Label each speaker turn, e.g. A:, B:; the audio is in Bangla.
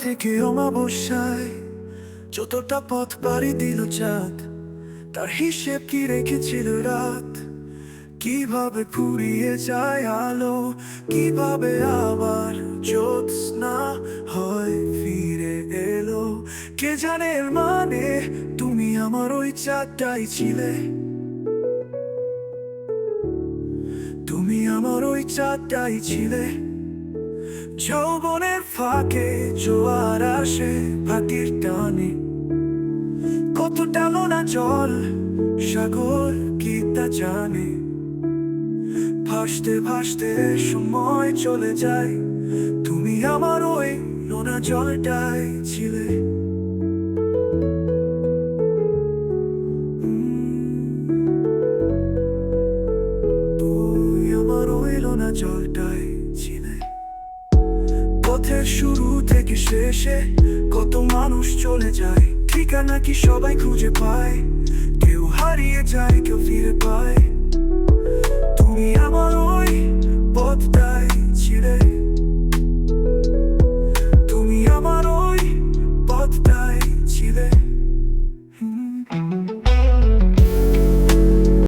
A: থেকে অমাবস্যায় যতটা পথ পাড়ি দিল চাঁদ, তার হিসেব কি রেখেছিল রাত? কীভাবে ফুরিয়ে যায় আলো, কীভাবে আবার জ্যোৎস্না হয় ফিরে এলো? কে জানে মানে? তুমি আমার ওই চাঁদটাই ছিলে। তুমি আমার ওই চাঁদটাই ছিলে। যৌবনের ফাঁকে জোয়ার আসে ভাটির টানে। কত টানো না জল, সাগর কি তা জানে? ভাসতে ভাসতে সময় চলে যায়, তুমি আমার ওই নোনা জলটাই ছিলে। তুই আমার ওই নোনা জলটাই পথের শুরু থেকে শেষে কত মানুষ চলে যায়। ঠিকানা কি সবাই খুঁজে পায়? কেউ হারিয়ে যায়, কেউ ফিরে পায়।